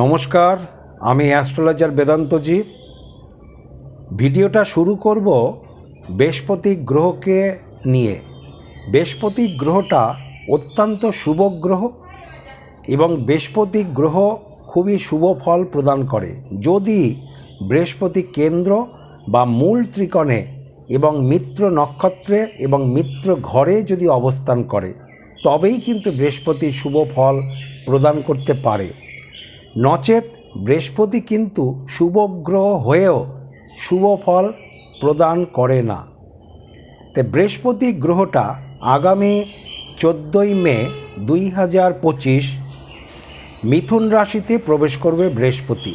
নমস্কার, আমি অ্যাস্ট্রোলজার বেদান্তজি ভিডিওটা শুরু করব বৃহস্পতি গ্রহকে নিয়ে। বৃহস্পতি গ্রহটা অত্যন্ত শুভ গ্রহ এবং বৃহস্পতি গ্রহ খুবই শুভ ফল প্রদান করে। যদি বৃহস্পতি কেন্দ্র বা মূল ত্রিকোণে এবং মিত্র নক্ষত্রে এবং মিত্র ঘরে যদি অবস্থান করে, তবেই কিন্তু বৃহস্পতি শুভ ফল প্রদান করতে পারে। নচেত বৃহস্পতি কিন্তু শুভ গ্রহ হয়েও শুভ ফল প্রদান করে না। তে বৃহস্পতি গ্রহটা আগামী চোদ্দোই মে দুই হাজার পঁচিশ মিথুন রাশিতে প্রবেশ করবে বৃহস্পতি।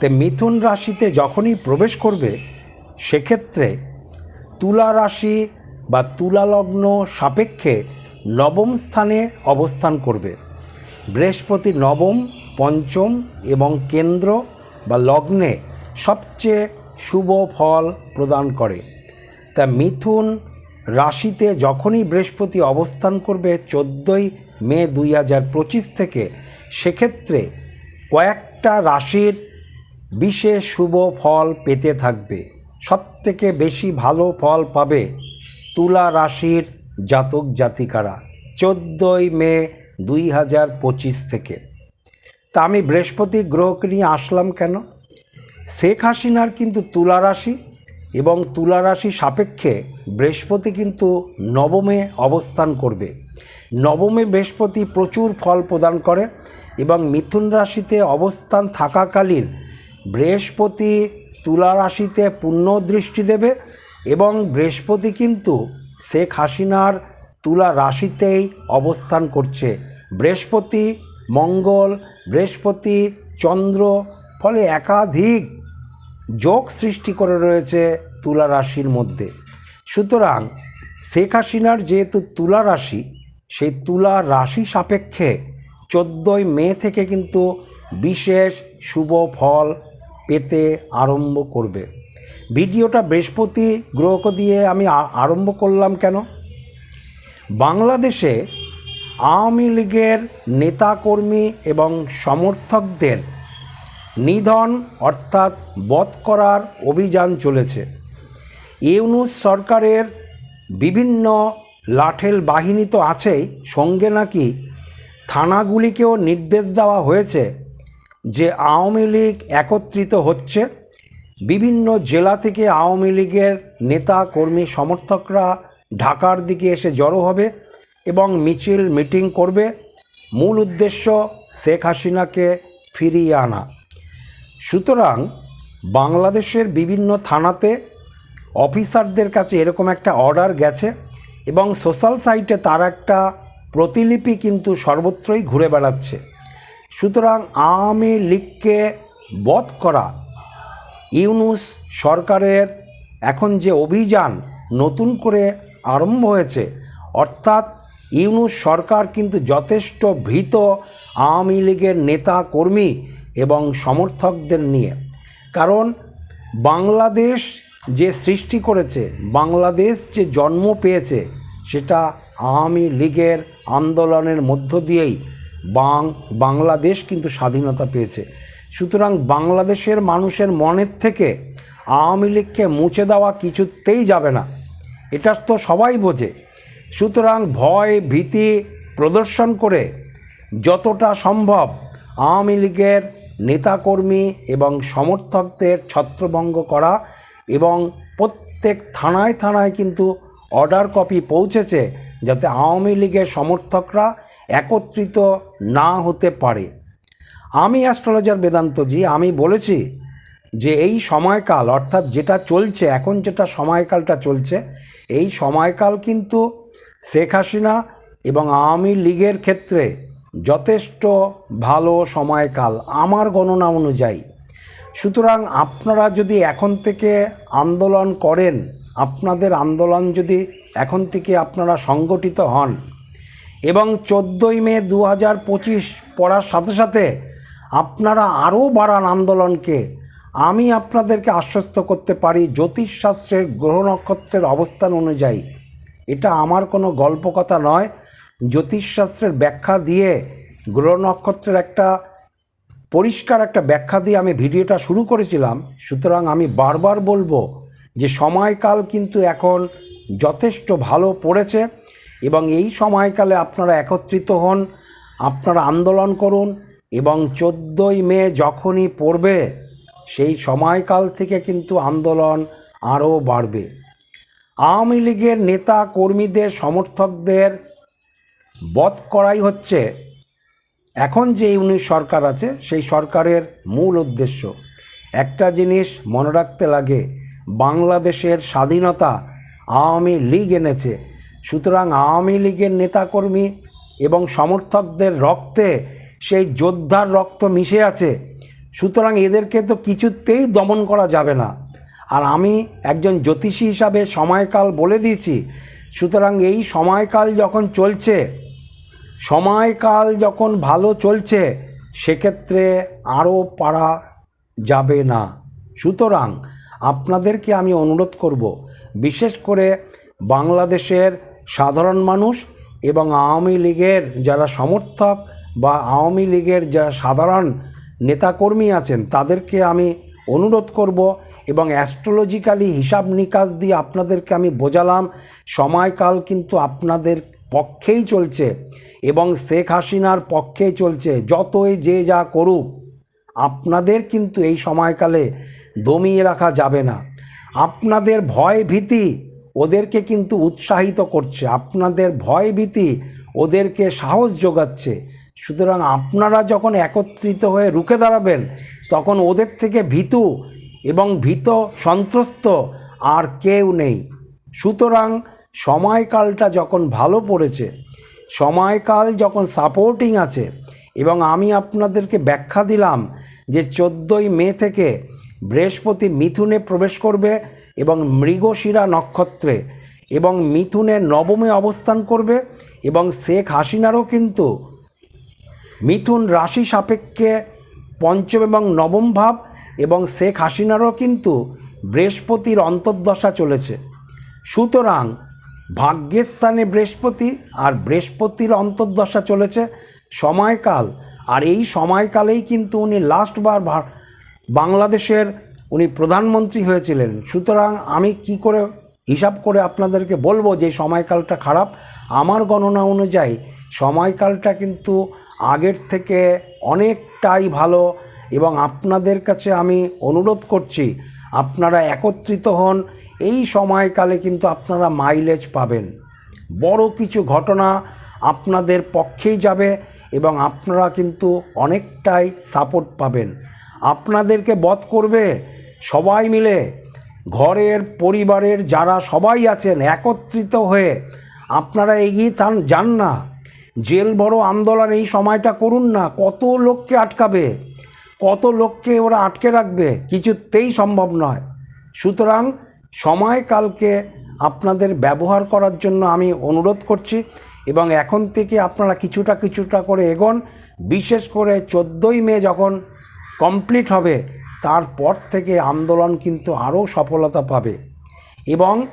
তে মিথুন রাশিতে যখনই প্রবেশ করবে, সেক্ষেত্রে তুলা রাশি বা তুলা লগ্ন সাপেক্ষে নবম স্থানে অবস্থান করবে। বৃহস্পতি নবম পঞ্চম এবং কেন্দ্র বা লগ্নে সবচেয়ে শুভ ফল প্রদান করে। তা মিথুন রাশিতে যখনই বৃহস্পতি অবস্থান করবে চোদ্দোই মে দুই হাজার পঁচিশ থেকে, সেক্ষেত্রে কয়েকটা রাশির বিশেষ শুভ ফল পেতে থাকবে। সবথেকে বেশি ভালো ফল পাবে তুলা রাশির জাতক জাতিকারা, চোদ্দোই মে দুই হাজার পঁচিশ থেকে। তা আমি বৃহস্পতি গ্রহকে নিয়ে আসলাম কেন? শেখ হাসিনার কিন্তু তুলা রাশি এবং তুলা রাশি সাপেক্ষে বৃহস্পতি কিন্তু নবমে অবস্থান করবে। নবমে বৃহস্পতি প্রচুর ফল প্রদান করে এবং মিথুন রাশিতে অবস্থান থাকাকালীন বৃহস্পতি তুলা রাশিতে পূর্ণ দৃষ্টি দেবে এবং বৃহস্পতি কিন্তু শেখ হাসিনার তুলা রাশিতেই অবস্থান করছে। বৃহস্পতি, মঙ্গল বৃহস্পতি, চন্দ্র, ফলে একাধিক যোগ সৃষ্টি করে রয়েছে তুলা রাশির মধ্যে। সুতরাং শেখ হাসিনার যেহেতু তুলা রাশি, সেই তুলা রাশি সাপেক্ষে চোদ্দোই মে থেকে কিন্তু বিশেষ শুভ ফল পেতে আরম্ভ করবে। ভিডিওটা বৃহস্পতি গ্রহকে দিয়ে আমি আরম্ভ করলাম কেন? বাংলাদেশে আওয়ামী লীগের নেতাকর্মী এবং সমর্থকদের নিধন অর্থাৎ বধ করার অভিযান চলেছে। ইউনুস সরকারের বিভিন্ন লাঠেল বাহিনী তো আছেই, সঙ্গে নাকি থানাগুলিকেও নির্দেশ দেওয়া হয়েছে যে আওয়ামী লীগ একত্রিত হচ্ছে। বিভিন্ন জেলা থেকে আওয়ামী লীগের নেতা কর্মী সমর্থকরা ঢাকার দিকে এসে জড়ো হবে। এবং মিছিল, মিটিং করবে। মূল উদ্দেশ্য শেখ হাসিনাকে ফিরিয়ে আনা। সুতরাং বাংলাদেশের বিভিন্ন থানাতে অফিসারদের কাছে এরকম একটা অর্ডার গেছে এবং সোশ্যাল সাইটে তার একটা প্রতিলিপি কিন্তু সর্বত্রই ঘুরে বেড়াচ্ছে। সুতরাং আওয়ামী লীগকে বধ করা, ইউনুস সরকারের এখন যে অভিযান নতুন করে আরম্ভ হয়েছে, অর্থাৎ ইউনুস সরকার কিন্তু যথেষ্ট ভীত আওয়ামী লীগের নেতা কর্মী এবং সমর্থকদের নিয়ে। কারণ বাংলাদেশ যে সৃষ্টি করেছে, বাংলাদেশ যে জন্ম পেয়েছে, সেটা আওয়ামী লীগের আন্দোলনের মধ্য দিয়েই বাং, বাংলাদেশ কিন্তু স্বাধীনতা পেয়েছে। সুতরাং বাংলাদেশের মানুষের মনের থেকে আওয়ামী লীগকে মুছে দেওয়া কিছুতেই যাবে না। এটা তো সবাই বোঝে। সুতরাং ভয়, ভীতি প্রদর্শন করে যতটা সম্ভব আওয়ামী লীগের নেতাকর্মী এবং সমর্থকদের ছত্রভঙ্গ করা এবং প্রত্যেক থানায় থানায় কিন্তু অর্ডার কপি পৌঁছেছে যাতে আওয়ামী লীগের সমর্থকরা একত্রিত না হতে পারে। আমি অ্যাস্ট্রোলজার বেদান্তজি, আমি বলেছি যে এই সময়কাল, অর্থাৎ যেটা চলছে, এখন যেটা সময়কালটা চলছে, এই সময়কাল কিন্তু শেখ হাসিনা এবং আওয়ামী লীগের ক্ষেত্রে যথেষ্ট ভালো সময়কাল আমার গণনা অনুযায়ী। সুতরাং আপনারা যদি এখন থেকে আন্দোলন করেন, আপনাদের আন্দোলন যদি এখন থেকে আপনারা সংগঠিত হন এবং চোদ্দোই মে দু হাজার পঁচিশ পড়ার সাথে সাথে আপনারা আরও বাড়ান আন্দোলনকে, আমি আপনাদেরকে আশ্বস্ত করতে পারি জ্যোতিষশাস্ত্রের গ্রহ নক্ষত্রের অবস্থান অনুযায়ী। এটা আমার কোনো গল্প কথা নয়। জ্যোতিষশাস্ত্রের ব্যাখ্যা দিয়ে, গ্রহ নক্ষত্রের একটা পরিষ্কার একটা ব্যাখ্যা দিয়ে আমি ভিডিওটা শুরু করেছিলাম। সুতরাং আমি বারবার বলব যে সময়কাল কিন্তু এখন যথেষ্ট ভালো পড়েছে এবং এই সময়কালে আপনারা একত্রিত হন, আপনারা আন্দোলন করুন এবং চোদ্দোই মে যখনই পড়বে, সেই সময়কাল থেকে কিন্তু আন্দোলন আরও বাড়বে। আওয়ামী লীগের নেতা কর্মীদের সমর্থকদের বধ করাই হচ্ছে। এখন যে ইউনিট সরকার আছে, সেই সরকারের মূল উদ্দেশ্য। একটা জিনিস মনে রাখতে লাগে, বাংলাদেশের স্বাধীনতা আওয়ামী লীগ এনেছে। সুতরাং আওয়ামী লীগের নেতাকর্মী এবং সমর্থকদের রক্তে সেই যোদ্ধার রক্ত মিশে আছে। সুতরাং এদেরকে তো কিছুতেই দমন করা যাবে না। আর আমি একজন জ্যোতিষী হিসাবে সময়কাল বলে দিয়েছি। সুতরাং এই সময়কাল যখন চলছে, সময়কাল যখন ভালো চলছে, সেক্ষেত্রে আরও পারা যাবে না। সুতরাং আপনাদেরকে আমি অনুরোধ করব, বিশেষ করে বাংলাদেশের সাধারণ মানুষ এবং আওয়ামী লীগের যারা সমর্থক বা আওয়ামী লীগের যারা সাধারণ নেতাকর্মী আছেন, তাদেরকে আমি অনুরোধ করব এবং অ্যাস্ট্রোলজিক্যালি হিসাব নিকাশ দিয়ে আপনাদেরকে আমি বোঝালাম, সময়কাল কিন্তু আপনাদের পক্ষেই চলছে এবং শেখ হাসিনার পক্ষেই চলছে, যতই যে যা করুক, আপনাদের কিন্তু এই সময়কালে দমিয়ে রাখা যাবে না। আপনাদের ভয় ভীতি ওদেরকে কিন্তু উৎসাহিত করছে, আপনাদের ভয় ভীতি ওদেরকে সাহস যোগাচ্ছে। সুতরাং আপনারা যখন একত্রিত হয়ে রুখে দাঁড়াবেন, তখন ওদের থেকে ভীতু এবং ভীত সন্ত্রস্ত আর কেউ নেই। সুতরাং সময়কালটা যখন ভালো পড়েছে, সময়কাল যখন সাপোর্টিং আছে, এবং আমি আপনাদেরকে ব্যাখ্যা দিলাম যে চোদ্দোই মে থেকে বৃহস্পতি মিথুনে প্রবেশ করবে এবং মৃগশিরা নক্ষত্রে এবং মিথুনের নবমে অবস্থান করবে এবং শেখ হাসিনারও কিন্তু মিথুন রাশি সাপেক্ষে পঞ্চম এবং নবম ভাব এবং শেখ হাসিনারও কিন্তু বৃহস্পতির অন্তর্দশা চলেছে। সুতরাং ভাগ্যের স্থানে বৃহস্পতি আর বৃহস্পতির অন্তর্দশা চলেছে সময়কাল। আর এই সময়কালেই কিন্তু উনি লাস্টবার বাংলাদেশের উনি প্রধানমন্ত্রী হয়েছিলেন। সুতরাং আমি কি করে হিসাব করে আপনাদেরকে বলব যে সময়কালটা খারাপ? আমার গণনা অনুযায়ী সময়কালটা কিন্তু আগের থেকে অনেকটাই ভালো এবং আপনাদের কাছে আমি অনুরোধ করছি, আপনারা একত্রিত হন। এই সময়কালে কিন্তু আপনারা মাইলেজ পাবেন। বড় কিছু ঘটনা আপনাদের পক্ষেই যাবে এবং আপনারা কিন্তু অনেকটাই সাপোর্ট পাবেন। আপনাদেরকে বধ করবে সবাই মিলে। ঘরের পরিবারের যারা সবাই আছেন, একত্রিত হয়ে আপনারা এগিয়ে যান না। জেল বড় আন্দোলন, এই সময়টা করুন না। কত লোককে আটকাবে? কত লোককে ওরা আটকে রাখবে? কিছুতেই সম্ভব নয়। সুতরাং সময়কালকে আপনাদের ব্যবহার করার জন্য আমি অনুরোধ করছি এবং এখন থেকে আপনারা কিছুটা কিছুটা করে এগোন। বিশেষ করে চোদ্দোই মে যখন কমপ্লিট হবে, তারপর থেকে আন্দোলন কিন্তু আরও সফলতা পাবে। এবং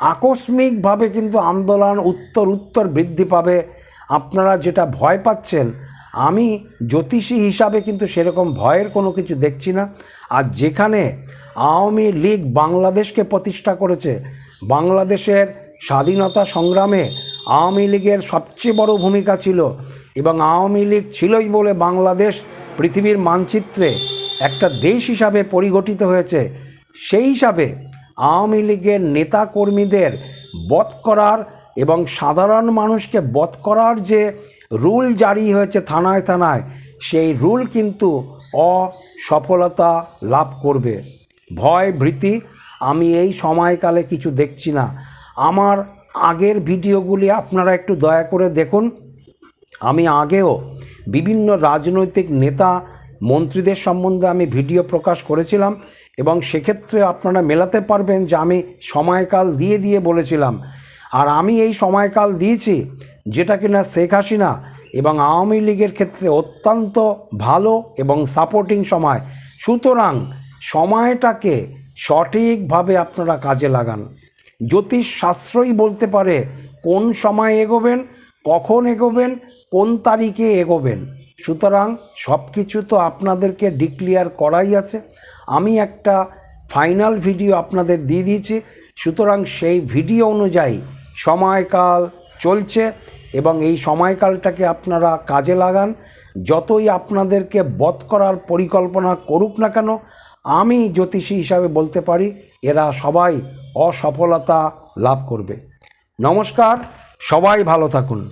আকস্মিকভাবে কিন্তু আন্দোলন উত্তর উত্তর বৃদ্ধি পাবে। আপনারা যেটা ভয় পাচ্ছেন, আমি জ্যোতিষী হিসাবে কিন্তু সেরকম ভয়ের কোনো কিছু দেখছি না। আর যেখানে আওয়ামী লীগ বাংলাদেশকে প্রতিষ্ঠা করেছে, বাংলাদেশের স্বাধীনতা সংগ্রামে আওয়ামী লীগের সবচেয়ে বড় ভূমিকা ছিল এবং আওয়ামী লীগ ছিলই বলে বাংলাদেশ পৃথিবীর মানচিত্রে একটা দেশ হিসাবে পরিগঠিত হয়েছে, সেই হিসাবে আওয়ামী লীগের নেতা কর্মীদের বধ করার এবং সাধারণ মানুষকে বধ করার যে রুল জারি হয়েছে থানায় থানায়, সেই রুল কিন্তু অসফলতা লাভ করবে। ভয়, ভীতি আমি এই সময়কালে কিছু দেখছি না। আমার আগের ভিডিওগুলি আপনারা একটু দয়া করে দেখুন। আমি আগেও বিভিন্ন রাজনৈতিক নেতা, মন্ত্রীদের সম্বন্ধে আমি ভিডিও প্রকাশ করেছিলাম এবং সেক্ষেত্রে আপনারা মেলাতে পারবেন যে আমি সময়কাল দিয়ে দিয়ে বলেছিলাম আর আমি এই সময়কাল দিয়েছি যেটা কিনা শেখ হাসিনা এবং আওয়ামী লীগের ক্ষেত্রে অত্যন্ত ভালো এবং সাপোর্টিং সময়। সুতরাং সময়টাকে সঠিকভাবে আপনারা কাজে লাগান। জ্যোতিষ শাস্ত্রই বলতে পারে কোন সময় এগোবেন, কখন এগোবেন, কোন তারিখে এগোবেন। সুতরাং সব কিছু তো আপনাদেরকে ডিক্লিয়ার করাই আছে। আমি একটা ফাইনাল ভিডিও আপনাদের দিয়ে দিয়েছি। সুতরাং সেই ভিডিও অনুযায়ী সময়কাল চলছে এবং এই সময়কালটাকে আপনারা কাজে লাগান। যতই আপনাদেরকে বধ করার পরিকল্পনা করুক না কেন, আমি জ্যোতিষী হিসাবে বলতে পারি, এরা সবাই অসফলতা লাভ করবে। নমস্কার, সবাই ভালো থাকুন।